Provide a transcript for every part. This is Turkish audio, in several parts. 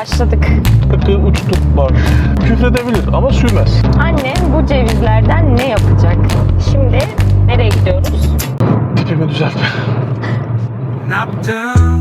Başladık. Tıkı uçtuk var. Küfredebilir ama sürmez. Annem bu cevizlerden ne yapacak? Şimdi nereye gidiyoruz? Tipimi düzeltme. Not done.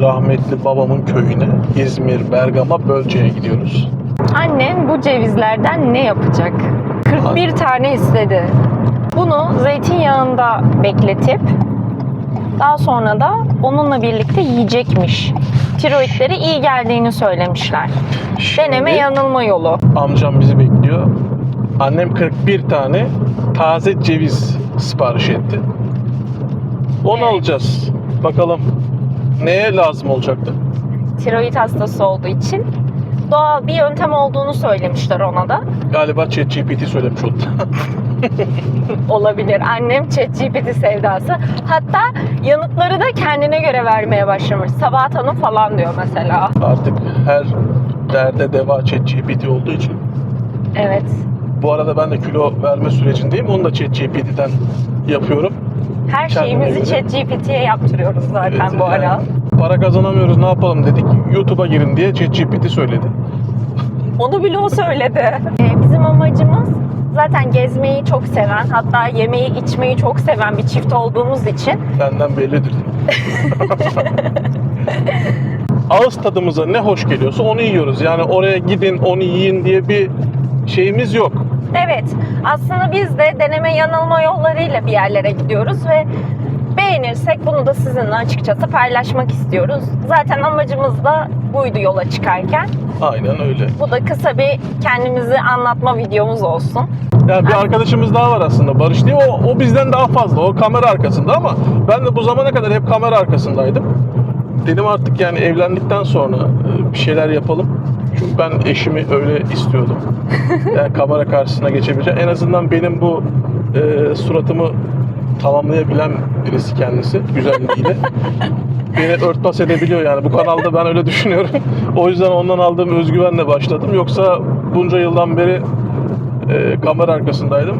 Rahmetli babamın köyüne İzmir, Bergama, Bölce'ye gidiyoruz. Annem bu cevizlerden ne yapacak? 41 tane istedi. Bunu zeytinyağında bekletip daha sonra da onunla birlikte yiyecekmiş. Tiroidlere iyi geldiğini söylemişler. Deneme Şimdi yanılma yolu. Amcam bizi bekliyor. Annem 41 tane taze ceviz sipariş etti. Onu Evet. alacağız. Bakalım neye lazım olacaktı? Tiroid hastası olduğu için doğal bir yöntem olduğunu söylemişler ona da. Galiba ChatGPT söylemiş oldu. Olabilir. Annem ChatGPT sevdası. Hatta yanıtları da kendine göre vermeye başlamış. Sabahat Hanım falan diyor mesela. Artık her derde deva ChatGPT olduğu için. Evet. Bu arada ben de kilo verme sürecindeyim. Onu da ChatGPT'den yapıyorum. Her şeyimizi. ChatGPT'ye yaptırıyoruz zaten Evet, bu ara. yani Para kazanamıyoruz ne yapalım dedik. YouTube'a girin diye ChatGPT söyledi. Onu bile o söyledi. Ee, bizim amacımız zaten gezmeyi çok seven, hatta yemeği içmeyi çok seven bir çift olduğumuz için Benden bellidir. Ağız tadımıza ne hoş geliyorsa onu yiyoruz. Yani oraya gidin onu yiyin diye bir şeyimiz yok. Evet, aslında biz de deneme yanılma yollarıyla bir yerlere gidiyoruz ve beğenirsek bunu da sizinle açıkçası paylaşmak istiyoruz. Zaten amacımız da buydu yola çıkarken. Aynen öyle. Bu da kısa bir kendimizi anlatma videomuz olsun. Yani bir arkadaşımız daha var aslında Barış diye. O, o bizden daha fazla. O kamera arkasında ama ben de bu zamana kadar hep kamera arkasındaydım. Dedim artık yani evlendikten sonra e, bir şeyler yapalım. Çünkü ben eşimi öyle istiyordum. Yani kamera karşısına geçebileceğim. En azından benim bu e, suratımı tamamlayabilen birisi kendisi güzelliğiyle. Beni örtbas edebiliyor yani. Bu kanalda ben öyle düşünüyorum. O yüzden ondan aldığım özgüvenle başladım. Yoksa bunca yıldan beri e, kamera arkasındaydım.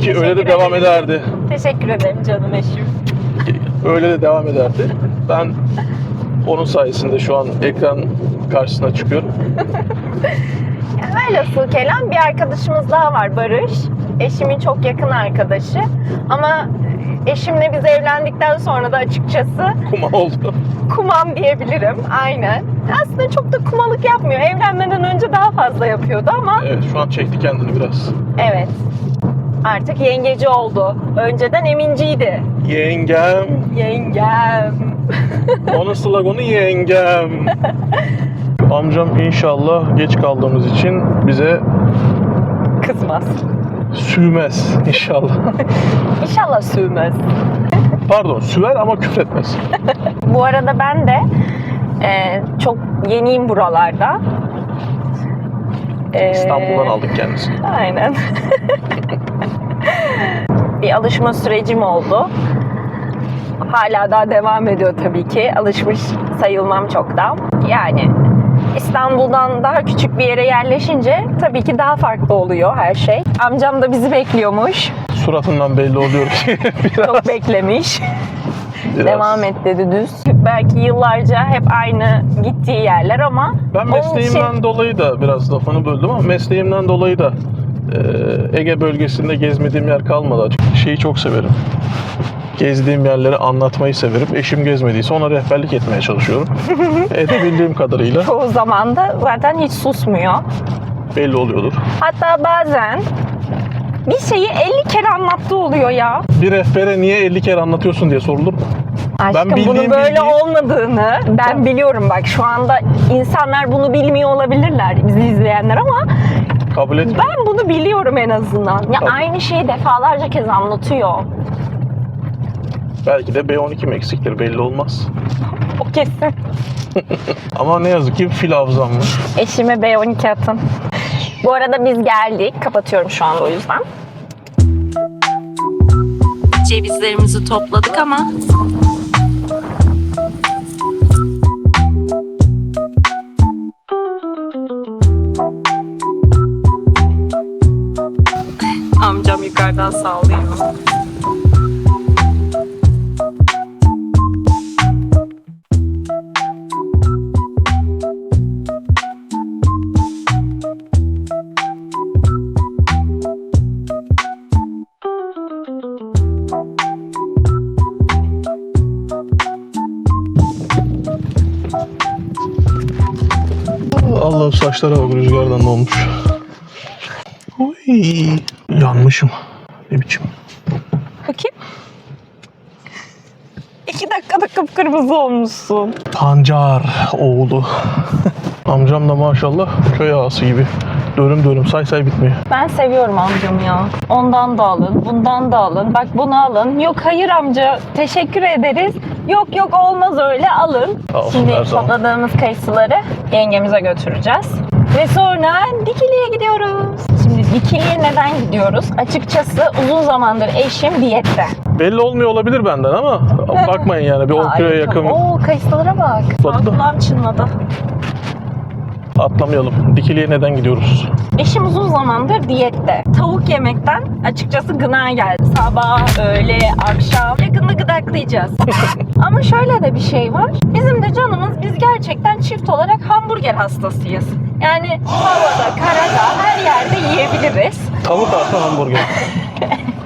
Ki öyle de Teşekkür devam ederim. ederdi. Teşekkür ederim canım eşim. Öyle de devam ederdi. Ben onun sayesinde şu an ekran karşısına çıkıyorum. Velhasıl kelam bir arkadaşımız daha var Barış. Eşimin çok yakın arkadaşı. Ama eşimle biz evlendikten sonra da açıkçası Kuma oldu. kumam diyebilirim. Aynen. Aslında çok da kumalık yapmıyor. Evlenmeden önce daha fazla yapıyordu ama Evet şu an çekti kendini biraz. evet. Artık yengeci oldu. Önceden eminciydi. Yengem. Yengem. Onun sloganı yengem. Amcam inşallah geç kaldığımız için bize Kızmaz. sürmez inşallah. İnşallah sürmez. Pardon süver ama küfretmez. Bu arada ben de e, çok yeniyim buralarda. E, İstanbul'dan aldık kendisini. Aynen. bir alışma sürecim oldu. Hala daha devam ediyor tabii ki. Alışmış sayılmam çoktan. Yani İstanbul'dan daha küçük bir yere yerleşince tabii ki daha farklı oluyor her şey. Amcam da bizi bekliyormuş. Suratından belli oluyor ki biraz, Çok beklemiş. biraz. Devam et dedi düz. Belki yıllarca hep aynı gittiği yerler ama Ben mesleğimden için- dolayı da biraz lafını böldüm ama mesleğimden dolayı da Ege bölgesinde gezmediğim yer kalmadı açık. Şeyi çok severim. Gezdiğim yerleri anlatmayı severim. Eşim gezmediyse ona rehberlik etmeye çalışıyorum. Edebildiğim kadarıyla çoğu zaman da zaten hiç susmuyor. belli oluyordur. Hatta bazen bir şeyi 50 kere anlattığı oluyor ya. Bir rehbere niye 50 kere anlatıyorsun diye sorulur. Aşkım bildiğim bunun böyle bilgiyi- olmadığını ben biliyorum bak şu anda insanlar bunu bilmiyor olabilirler bizi izleyenler ama Kabul etme. ben bunu biliyorum en azından. Ya Tabii. aynı şeyi defalarca kez anlatıyor. Belki de B12 mi eksiktir belli olmaz. O kesin. Ama ne yazık ki fil hafızam var. Eşime B12 atın. Bu arada biz geldik. Kapatıyorum şu anda o yüzden. Cevizlerimizi topladık ama bunlardan sağlıyor. Allah'ım saçlara bak rüzgardan olmuş. Oy, yanmışım. Ne biçim. Bakayım. İki dakikada kıpkırmızı olmuşsun. Pancar oğlu. Amcam da maşallah köy ağası gibi. Dönüm dönüm say say bitmiyor. Ben seviyorum amcamı ya. Ondan da alın, bundan da alın. Bak bunu alın. Yok hayır amca teşekkür ederiz. Yok yok olmaz öyle alın. Sağ olsun, Şimdi her zaman. topladığımız kayısıları yengemize götüreceğiz. Ve sonra Dikili'ye gidiyoruz. Dikili'ye neden gidiyoruz? Açıkçası uzun zamandır eşim diyette. Belli olmuyor olabilir benden ama bakmayın yani bir 10 Ay, kiloya yakın Oo kayısılara bak. Tatlı. Kulağım çınladı. Atlamayalım. Dikiliye neden gidiyoruz? Eşim uzun zamandır diyette. Tavuk yemekten açıkçası gına geldi. Sabah, öğle, akşam yakında gıdaklayacağız. Ama şöyle de bir şey var. Bizim de canımız biz gerçekten çift olarak hamburger hastasıyız. Yani havada, karada her yerde yiyebiliriz. Tavuk artı hamburger.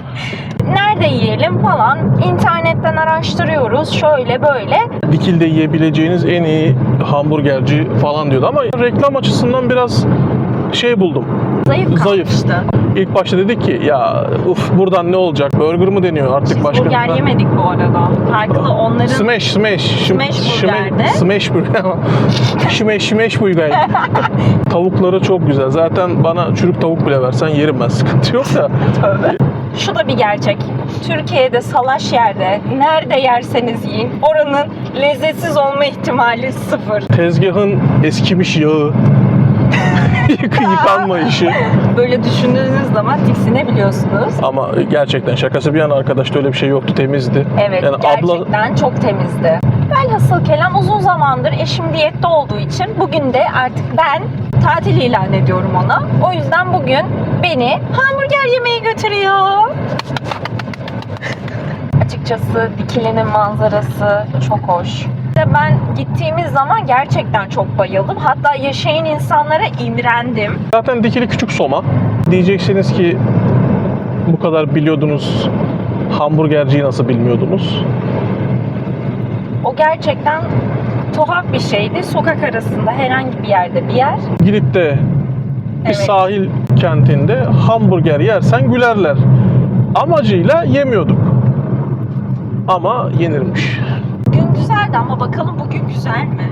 Nerede yiyelim falan internetten araştırıyoruz şöyle böyle. Dikil'de yiyebileceğiniz en iyi hamburgerci falan diyordu ama reklam açısından biraz şey buldum. Zayıf Zayıf. kalmıştı. İlk başta dedik ki ya uf buradan ne olacak? Burger mı deniyor artık başka? Burger yemedik bu arada. Farklı onların Smash, smash. Smash burger'de. Smash burger. Smash, smash burger. Tavukları çok güzel. Zaten bana çürük tavuk bile versen yerim ben. Sıkıntı yok da. Şu da bir gerçek. Türkiye'de salaş yerde nerede yerseniz yiyin oranın lezzetsiz olma ihtimali sıfır. Tezgahın eskimiş yağı. Yık- Yıkanma işi. Böyle düşündüğünüz zaman tiksinebiliyorsunuz. Ama gerçekten şakası bir yana arkadaşta öyle bir şey yoktu. Temizdi. Evet Yani abla gerçekten çok temizdi. Velhasıl kelam uzun zamandır eşim diyette olduğu için bugün de artık ben tatil ilan ediyorum ona. O yüzden bugün beni hamburger yemeye götürüyor. Açıkçası Dikili'nin manzarası çok hoş. Ve Ben gittiğimiz zaman gerçekten çok bayıldım. Hatta yaşayan insanlara imrendim. zaten dikili küçük soma. Diyeceksiniz ki bu kadar biliyordunuz. Hamburgerciyi nasıl bilmiyordunuz? O gerçekten tuhaf bir şeydi. Sokak arasında herhangi bir yerde bir yer. Girit'te bir Evet. sahil kentinde hamburger yersen gülerler. Amacıyla yemiyorduk. Ama yenirmiş. Gün güzeldi ama bakalım bugün güzel mi?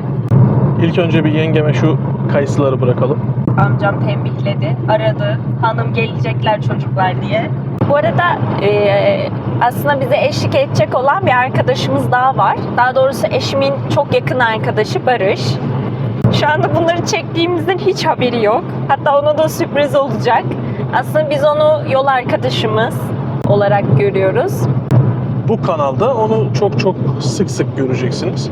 İlk önce bir yengeme şu kayısıları bırakalım. Amcam tembihledi, aradı. Hanım gelecekler çocuklar diye. Bu arada e, aslında bize eşlik edecek olan bir arkadaşımız daha var. Daha doğrusu eşimin çok yakın arkadaşı Barış. Şu anda bunları çektiğimizden hiç haberi yok. Hatta ona da sürpriz olacak. Aslında biz onu yol arkadaşımız olarak görüyoruz. Bu kanalda onu çok çok sık sık göreceksiniz.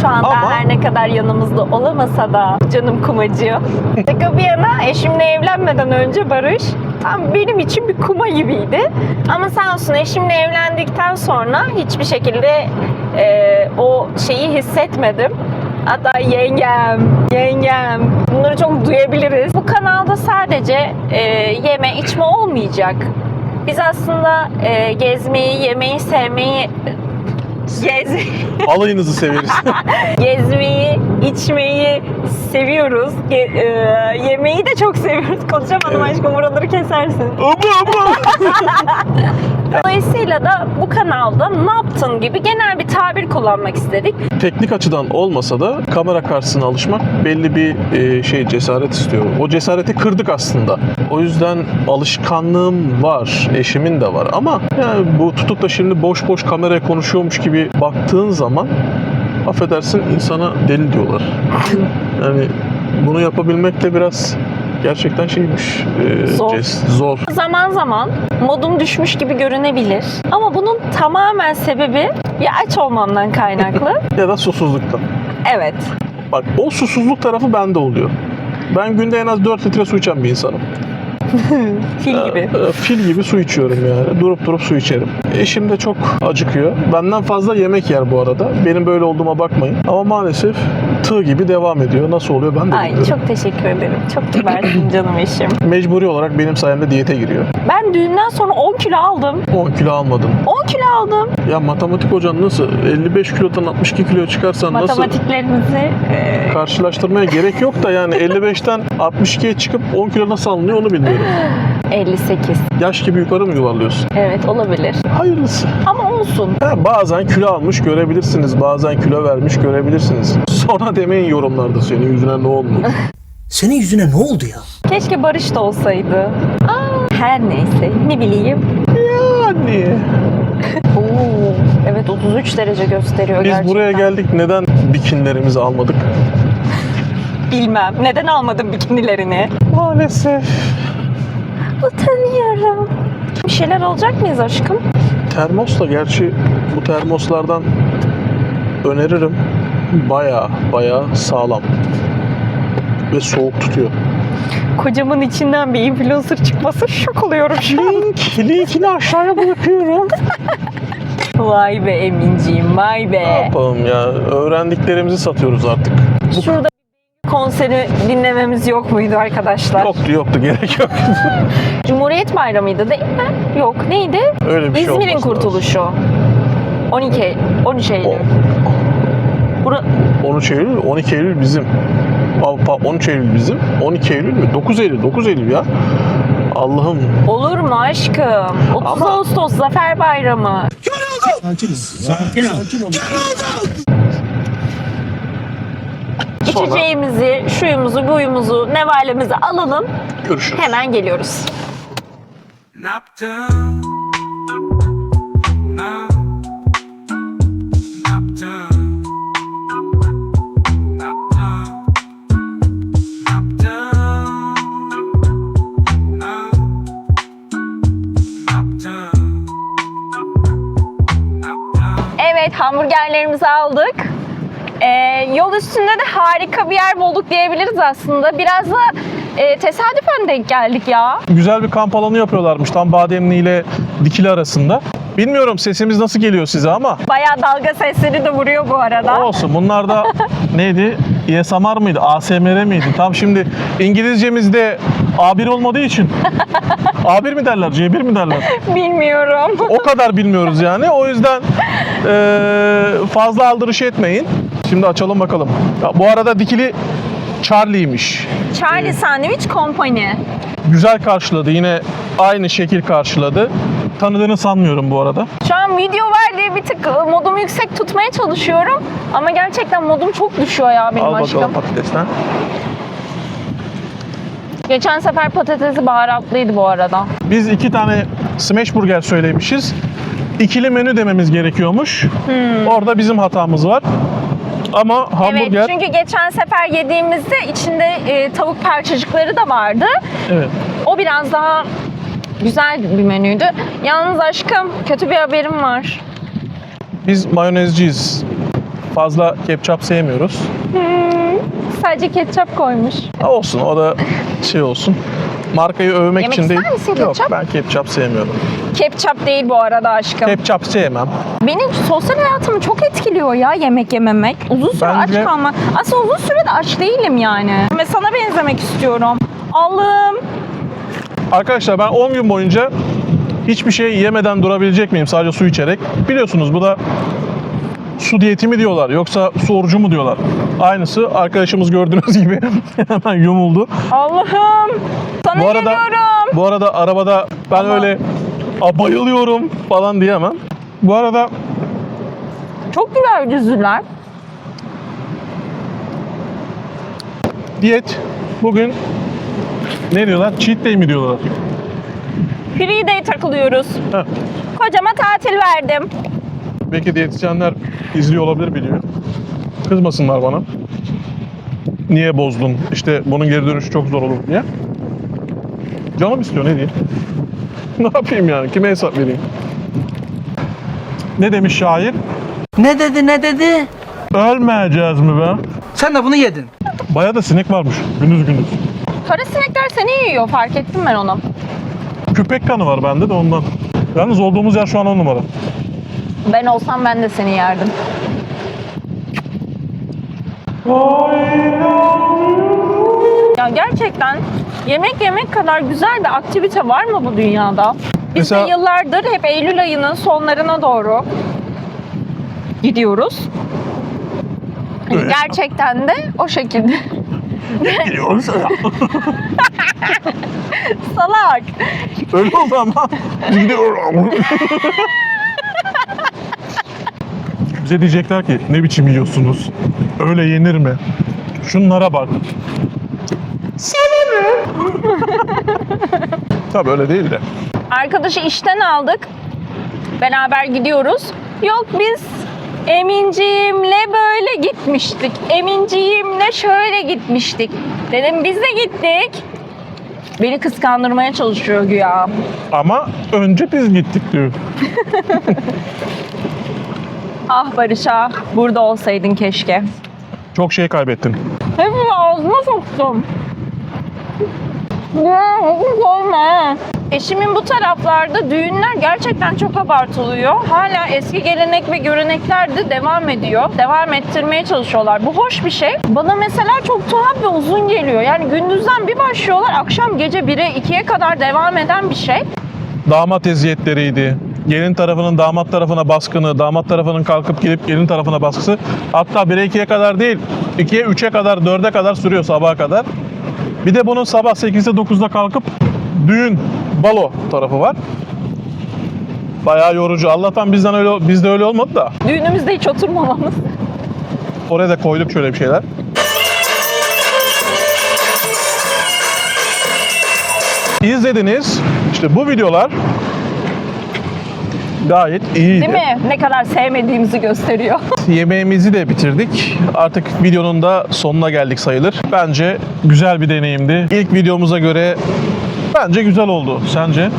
Şu anda Ama- her ne kadar yanımızda olamasa da canım kumacı. Şaka bir yana eşimle evlenmeden önce Barış tam benim için bir kuma gibiydi. Ama sağ olsun eşimle evlendikten sonra hiçbir şekilde e, o şeyi hissetmedim. Hatta yengem, yengem bunları çok duyabiliriz. Bu kanalda sadece e, yeme içme olmayacak. Biz aslında e, gezmeyi, yemeği, sevmeyi gez Alayınızı severiz. gezmeyi, içmeyi seviyoruz. Ge- e, yemeği de çok seviyoruz. Konuşamadım Evet. aşkım buraları kesersin. Ama ama. Dolayısıyla da bu kanalda ne yaptın gibi genel bir tabir kullanmak istedik. Teknik açıdan olmasa da kamera karşısına alışmak belli bir e, şey cesaret istiyor. O cesareti kırdık aslında. O yüzden alışkanlığım var, eşimin de var ama yani bu tutup da şimdi boş boş kameraya konuşuyormuş gibi baktığın zaman affedersin insana deli diyorlar. Yani bunu yapabilmek de biraz gerçekten şeymiş. e, Zor. ces- zor. Zaman zaman modum düşmüş gibi görünebilir. Ama bunun tamamen sebebi ya aç olmamdan kaynaklı. Ya da susuzluktan. evet. Bak o susuzluk tarafı bende oluyor. Ben günde en az 4 litre su içen bir insanım. Fil gibi. Ee, Fil gibi su içiyorum yani. Durup durup su içerim. Eşim de çok acıkıyor. Benden fazla yemek yer bu arada. Benim böyle olduğuma bakmayın. Ama maalesef tığ gibi devam ediyor. Nasıl oluyor ben de Ay bilmiyorum. çok teşekkür ederim. Çok kibarsın canım eşim. Mecburi olarak benim sayemde diyete giriyor. Ben düğünden sonra 10 kilo aldım. 10 kilo almadım. 10 kilo aldım. Ya matematik hocan nasıl 55 kilodan 62 kilo çıkarsan nasıl Matematiklerimizi e, karşılaştırmaya gerek yok da yani 55'ten 62'ye çıkıp 10 kilo nasıl alınıyor onu bilmiyorum. 58. Yaş gibi yukarı mı yuvarlıyorsun? Evet olabilir. Hayırlısı. Ama olsun. Ha, bazen kilo almış görebilirsiniz. Bazen kilo vermiş görebilirsiniz. Sonra demeyin yorumlarda senin yüzüne ne olmuş. Senin yüzüne ne oldu ya? Keşke Barış da olsaydı. Aa, her neyse ne bileyim. Yani Oo, evet 33 derece gösteriyor biz gerçekten. buraya geldik neden bikinlerimizi almadık? Bilmem. Neden almadın bikinilerini? Maalesef. Utanıyorum. Bir şeyler alacak mıyız aşkım? Termosla gerçi bu termoslardan öneririm. Baya baya sağlam. Ve soğuk tutuyor. Kocamın içinden bir influencer çıkması şok oluyorum şu an. Link, linkini aşağıya bırakıyorum. Vay be Eminciğim vay ne be. yapalım ya? Öğrendiklerimizi satıyoruz artık. Şurada bir konseri dinlememiz yok muydu arkadaşlar? Yoktu yoktu gerek yok. Cumhuriyet Bayramı'ydı değil mi? Yok neydi? Öyle bir şey İzmir'in lazım. kurtuluşu. 12 13 Eylül. O- Bura 13 Eylül, 12 Eylül bizim. Pa- pa- 13 Eylül bizim. 12 Eylül mü? 9 Eylül, 9 Eylül ya. Allah'ım. olur mu aşkım? 30 Ama- Ağustos Zafer Bayramı. Sonra İçeceğimizi, şuyumuzu, buyumuzu, nevalemizi alalım. görüşürüz. Hemen geliyoruz. Naptown. No. Hamburgerlerimizi aldık. Ee, yol üstünde de harika bir yer bulduk diyebiliriz aslında. Biraz da e, tesadüfen denk geldik ya. Güzel bir kamp alanı yapıyorlarmış tam Bademli ile Dikili arasında. Bilmiyorum sesimiz nasıl geliyor size ama Bayağı dalga sesleri de vuruyor bu arada. olsun. Bunlar da neydi? ASMR mıydı? ASMR miydi? Tam şimdi İngilizcemizde A1 olmadığı için A1 mi derler? C1 mi derler? Bilmiyorum. O kadar bilmiyoruz yani. O yüzden eee, fazla aldırış etmeyin. Şimdi açalım bakalım. Ya, bu arada Dikili Charlie'ymiş. Charlie Sandwich Company. Güzel karşıladı. Yine aynı şekil karşıladı. Tanıdığını sanmıyorum bu arada. Şu an video var diye bir tık e, modumu yüksek tutmaya çalışıyorum. Ama gerçekten modum çok düşüyor ya benim Al aşkım. bakalım patatesten. Geçen sefer patatesi baharatlıydı bu arada. Biz iki tane smash burger söylemişiz. İkili menü dememiz gerekiyormuş. Orada bizim hatamız var. Ama hamburger... Evet çünkü geçen sefer yediğimizde içinde e, tavuk parçacıkları da vardı. Evet. O biraz daha güzel bir menüydü. Yalnız aşkım kötü bir haberim var. Biz mayonezciyiz. Fazla ketçap sevmiyoruz. Sadece ketçap koymuş. Olsun o da şey olsun. Markayı övmek Yemek için değil. ister misin Yok ketçap? ben ketçap sevmiyorum. Ketçap değil bu arada aşkım. Ketçap sevmem. Benim sosyal hayatımı çok etkiliyor ya yemek yememek. Uzun süre Bence- aç kalmak. Aslında uzun süre de aç değilim yani. Ve sana benzemek istiyorum. Allah'ım. Arkadaşlar ben 10 gün boyunca hiçbir şey yemeden durabilecek miyim sadece su içerek? Biliyorsunuz bu da su diyeti mi diyorlar yoksa su orucu mu diyorlar? Aynısı arkadaşımız gördüğünüz gibi hemen yumuldu. Allah'ım. Sana Bu arada geliyorum. bu arada arabada ben Ama- öyle "Aa, bayılıyorum falan diyemem. Bu arada Çok güzel yüzüler. diyet bugün ne diyorlar? Cheat day mi diyorlar? Free day takılıyoruz. Heh. Kocama tatil verdim. Belki diyetisyenler izliyor olabilir biliyor. Kızmasınlar bana. Niye bozdun? İşte bunun geri dönüşü çok zor olur diye. Canım istiyor ne diyeyim? ne yapayım yani? Kime hesap vereyim? Ne demiş şair? Ne dedi ne dedi? Ölmeyeceğiz mi be? Sen de bunu yedin. Baya da sinek varmış gündüz gündüz. Kara sinekler seni yiyor fark ettim ben onu. Köpek kanı var bende de ondan. Yalnız olduğumuz yer şu an on numara. Ben olsam ben de seni yerdim. Ya gerçekten yemek yemek kadar güzel bir aktivite var mı bu dünyada? Biz Mesela- de yıllardır hep Eylül ayının sonlarına doğru gidiyoruz. Evet. Gerçekten de o şekilde. Gidiyoruz. Salak. Öyle oldu ama. Biz gidiyoruz. Bize diyecekler ki ne biçim yiyorsunuz? Öyle yenir mi? Şunlara bak. Sana ne? Tabii öyle değil de. Arkadaşı işten aldık. Beraber gidiyoruz. Yok biz Eminciğimle böyle gitmiştik. Eminciğimle şöyle gitmiştik. Dedim biz de gittik. Beni kıskandırmaya çalışıyor güya. Ama önce biz gittik diyor. Ah Barış ah burada olsaydın keşke. Çok şey kaybettin. Hepsini ağzıma soktum. Ya hepsini koyma. Eşimin bu taraflarda düğünler gerçekten çok abartılıyor. Hala eski gelenek ve görenekler de devam ediyor. Devam ettirmeye çalışıyorlar. Bu hoş bir şey. Bana mesela çok tuhaf ve uzun geliyor. Yani gündüzden bir başlıyorlar, akşam gece 1'e 2'ye kadar devam eden bir şey. Damat eziyetleriydi. Gelin tarafının damat tarafına baskını, damat tarafının kalkıp gelip gelin tarafına baskısı. Hatta 1'e 2'ye kadar değil, 2'ye 3'e kadar, 4'e kadar sürüyor sabaha kadar. Bir de bunun sabah 8'de 9'da kalkıp düğün, balo tarafı var. Bayağı yorucu. Allah'tan bizden öyle bizde öyle olmadı da. Düğünümüzde hiç oturmamamız. Oraya da koyduk şöyle bir şeyler. İzlediniz. İşte bu videolar gayet iyiydi. Değil mi? Ne kadar sevmediğimizi gösteriyor. Yemeğimizi de bitirdik. Artık videonun da sonuna geldik sayılır. Bence güzel bir deneyimdi. İlk videomuza göre bence güzel oldu. Sence?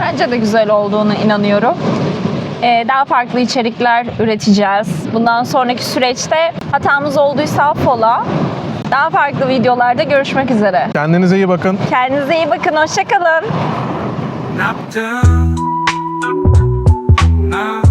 Bence de güzel olduğunu inanıyorum. Ee, daha farklı içerikler üreteceğiz. Bundan sonraki süreçte hatamız olduysa affola. Daha farklı videolarda görüşmek üzere. Kendinize iyi bakın. Kendinize iyi bakın, hoşçakalın. Uptown. ah.